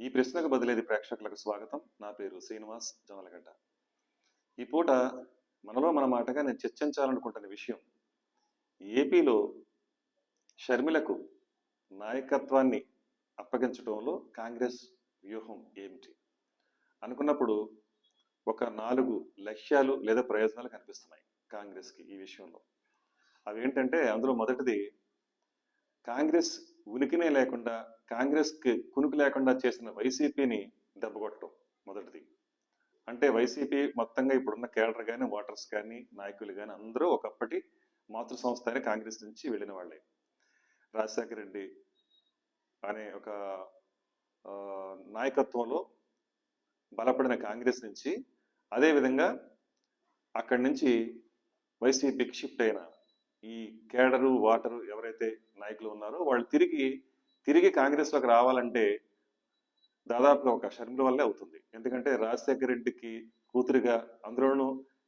ఈ ప్రశ్నకు బదిలేది ప్రేక్షకులకు స్వాగతం. నా పేరు శ్రీనివాస్ జమలగడ్డ ఈ పూట మనలో మన మాటగా నేను చర్చించాలనుకుంటున్న విషయం ఏపీలో షర్మిలకు నాయకత్వాన్ని అప్పగించడంలో కాంగ్రెస్ వ్యూహం ఏమిటి? అనుకున్నప్పుడు ఒక నాలుగు లక్ష్యాలు లేదా ప్రయోజనాలు కనిపిస్తున్నాయి కాంగ్రెస్కి ఈ విషయంలో. అవి ఏంటంటే అందులో మొదటిది కాంగ్రెస్ ఉనికినే లేకుండా కాంగ్రెస్కి కునుకు లేకుండా చేసిన వైసీపీని దెబ్బకొట్టడం మొదటిది. అంటే వైసీపీ మొత్తంగా ఇప్పుడున్న కేడర్ కానీ ఓటర్స్ కానీ నాయకులు కానీ అందరూ ఒకప్పటి మాతృ సంస్థ అయిన కాంగ్రెస్ నుంచి వెళ్ళిన వాళ్ళే. రాజశేఖర రెడ్డి అనే ఒక నాయకత్వంలో బలపడిన కాంగ్రెస్ నుంచి అదేవిధంగా అక్కడి నుంచి వైసీపీకి షిఫ్ట్ అయిన ఈ కేడరు వాటరు ఎవరైతే నాయకులు ఉన్నారో వాళ్ళు తిరిగి తిరిగి కాంగ్రెస్లోకి రావాలంటే దాదాపుగా ఒక షర్మిల వల్లే అవుతుంది. ఎందుకంటే రాజశేఖర రెడ్డికి కూతురిగా అందులోనూ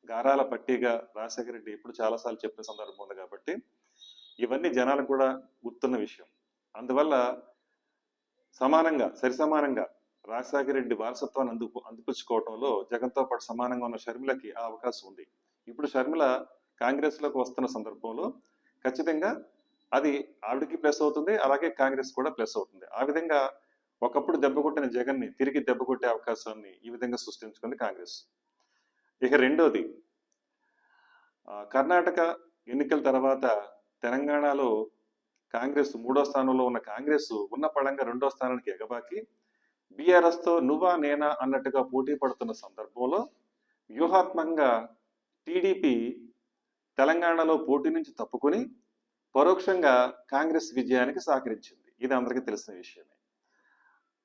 గారాల పట్టిగా రాజశేఖర రెడ్డి ఇప్పుడు చాలాసార్లు చెప్పిన సందర్భం ఉంది కాబట్టి ఇవన్నీ జనాలకు కూడా గుర్తున్న విషయం. అందువల్ల సమానంగా సరి సమానంగా రాజశేఖర రెడ్డి వారసత్వాన్ని అందుకు అందిపుచ్చుకోవడంలో జగన్తో పాటు సమానంగా ఉన్న షర్మిలకి ఆ అవకాశం ఉంది. ఇప్పుడు షర్మిల కాంగ్రెస్లోకి వస్తున్న సందర్భంలో ఖచ్చితంగా అది ఆవిడకి ప్లస్ అవుతుంది అలాగే కాంగ్రెస్ కూడా ప్లస్ అవుతుంది. ఆ విధంగా ఒకప్పుడు దెబ్బ కొట్టిన జగన్ని తిరిగి దెబ్బ కొట్టే అవకాశాన్ని ఈ విధంగా సృష్టించుకుంది కాంగ్రెస్. ఇక రెండోది కర్ణాటక ఎన్నికల తర్వాత తెలంగాణలో కాంగ్రెస్ మూడో స్థానంలో ఉన్న కాంగ్రెస్ ఉన్న పడంగా రెండో స్థానానికి ఎగబాకి బీఆర్ఎస్తో నువ్వా నేనా అన్నట్టుగా పోటీ పడుతున్న సందర్భంలో వ్యూహాత్మకంగా టీడీపీ తెలంగాణలో పోటీ నుంచి తప్పుకొని పరోక్షంగా కాంగ్రెస్ విజయానికి సహకరించింది. ఇది అందరికీ తెలిసిన విషయమే.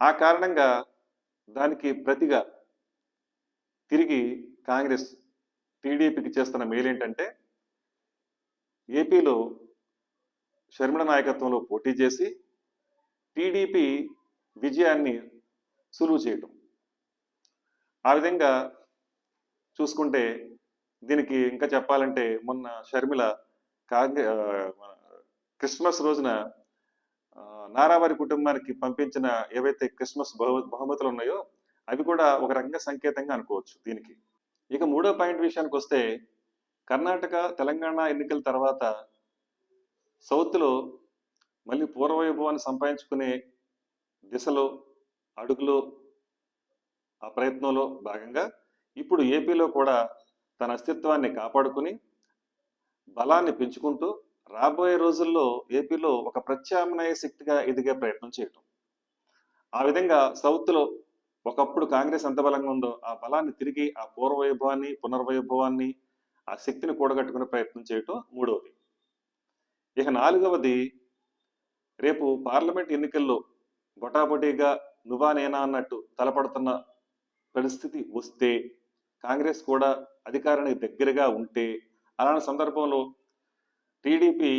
ఆ కారణంగా దానికి ప్రతిగా తిరిగి కాంగ్రెస్ టీడీపీకి చేస్తున్న మేలేంటంటే ఏపీలో షర్మిల నాయకత్వంలో పోటీ చేసి టీడీపీ విజయాన్ని సులువు చేయటం. ఆ విధంగా చూసుకుంటే దీనికి ఇంకా చెప్పాలంటే మొన్న షర్మిల కాంగ్రె క్రిస్మస్ రోజున నారావారి కుటుంబానికి పంపించిన ఏవైతే క్రిస్మస్ బహు బహుమతులు ఉన్నాయో అవి కూడా ఒక రకంగా సంకేతంగా అనుకోవచ్చు దీనికి. ఇక మూడో పాయింట్ విషయానికి వస్తే కర్ణాటక తెలంగాణ ఎన్నికల తర్వాత సౌత్లో మళ్ళీ పూర్వవైభవాన్ని సంపాదించుకునే దిశలో అడుగులో ఆ ప్రయత్నంలో భాగంగా ఇప్పుడు ఏపీలో కూడా తన అస్తిత్వాన్ని కాపాడుకుని బలాన్ని పెంచుకుంటూ రాబోయే రోజుల్లో ఏపీలో ఒక ప్రత్యామ్నాయ శక్తిగా ఎదిగే ప్రయత్నం చేయటం. ఆ విధంగా సౌత్లో ఒకప్పుడు కాంగ్రెస్ ఎంత బలంగా ఉందో ఆ బలాన్ని తిరిగి ఆ పూర్వవైభవాన్ని పునర్వైభవాన్ని ఆ శక్తిని కూడగట్టుకునే ప్రయత్నం చేయటం మూడవది. ఇక నాలుగవది రేపు పార్లమెంట్ ఎన్నికల్లో బొటాబొటీగా నువ్వా నేనా అన్నట్టు తలపడుతున్న పరిస్థితి వస్తే కాంగ్రెస్ కూడా అధికారానికి దగ్గరగా ఉంటే అలాంటి సందర్భంలో టీడీపీ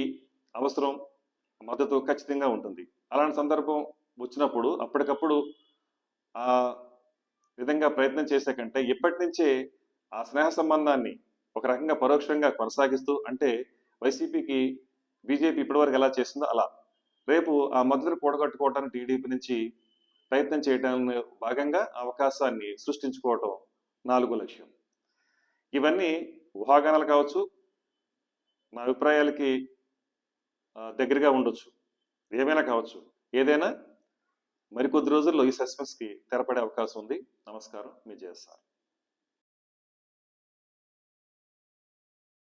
అవసరం మద్దతు ఖచ్చితంగా ఉంటుంది. అలాంటి సందర్భం వచ్చినప్పుడు అప్పటికప్పుడు ఆ విధంగా ప్రయత్నం చేసే కంటే ఇప్పటి నుంచే ఆ స్నేహ సంబంధాన్ని ఒక రకంగా పరోక్షంగా కొనసాగిస్తూ అంటే వైసీపీకి బీజేపీ ఇప్పటివరకు ఎలా చేసిందో అలా. రేపు ఆ మద్దతును కూడగట్టుకోవడానికి టీడీపీ నుంచి ప్రయత్నం చేయడానికి భాగంగా అవకాశాన్ని సృష్టించుకోవటం నాలుగో లక్ష్యం. ఇవన్నీ ఊహాగానాలు కావచ్చు నా అభిప్రాయాలకి దగ్గరగా ఉండొచ్చు. ఏమైనా కావచ్చు. ఏదైనా మరికొద్ది రోజుల్లో ఈ సస్పెన్స్కి తెరపడే అవకాశం ఉంది. నమస్కారం. మీ జయసార్